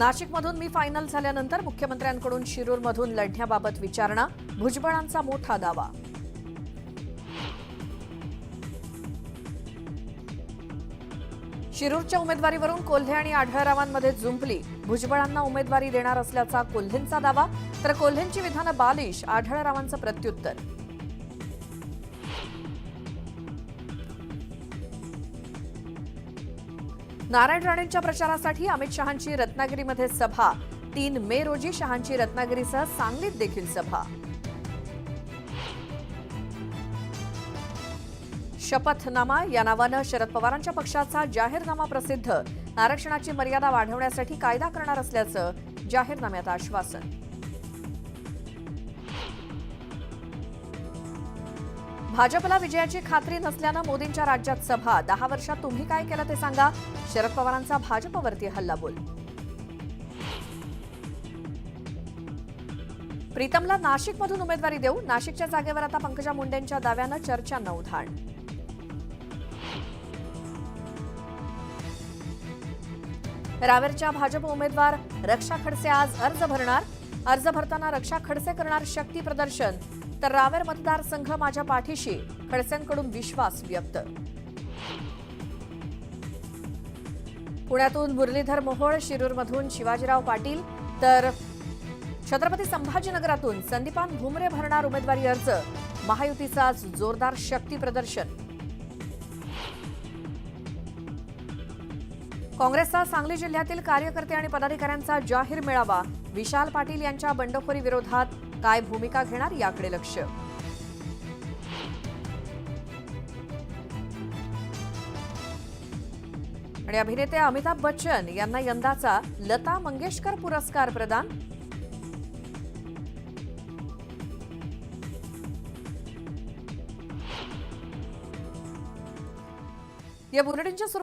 नाशिकमधून मी फायनल झाल्यानंतर मुख्यमंत्र्यांकडून शिरूरमधून लढण्याबाबत विचारणा भुजबळांचा मोठा दावा. शिरूरच्या उमेदवारीवरून कोल्हे आणि आढळरावांमध्ये जुंपली. भुजबळांना उमेदवारी देणार असल्याचा कोल्हेंचा दावा तर कोल्हेंची विधानं बालिश आढळरावांचं प्रत्युत्तर. नारायण राणेंच्या प्रचारासाठी अमित शहांची रत्नागिरीमध्ये सभा. तीन मे रोजी शहांची रत्नागिरीसह सांगलीत देखील सभा. शपथनामा या नावानं शरद पवारांच्या पक्षाचा जाहीरनामा प्रसिद्ध. आरक्षणाची मर्यादा वाढवण्यासाठी कायदा करणार असल्याचं जाहीरनाम्यात आश्वासन. भाजपला विजयाची खात्री नसल्यानं मोदींच्या राज्यात सभा. दहा वर्षात तुम्ही काय केलं ते सांगा. शरद पवारांचा भाजपवरती हल्लाबोल. प्रीतमला नाशिकमधून उमेदवारी देऊ. नाशिकच्या जागेवर आता पंकजा मुंडेंच्या दाव्यानं चर्चांना उधाण. रावेरच्या भाजप उमेदवार रक्षा खडसे आज अर्ज भरणार. अर्ज भरताना रक्षा खडसे करणार शक्ती प्रदर्शन. तर रावेर मतदारसंघ माझ्या पाठीशी. खडसेंकडून विश्वास व्यक्त. पुण्यातून मुरलीधर मोहोळ शिरूरमधून शिवाजीराव पाटील तर छत्रपती संभाजीनगरातून संदीपान भुमरे भरणार उमेदवारी अर्ज. महायुतीचा आज जोरदार शक्ती प्रदर्शन. काँग्रेसचा सांगली जिल्ह्यातील कार्यकर्ते आणि पदाधिकाऱ्यांचा जाहीर मेळावा. विशाल पाटील यांच्या बंडखोरी विरोधात काय भूमिका घेणार याकडे लक्ष. आणि अभिनेते अमिताभ बच्चन यांना यंदाचा लता मंगेशकर पुरस्कार प्रदान. या बुलेटिनच्या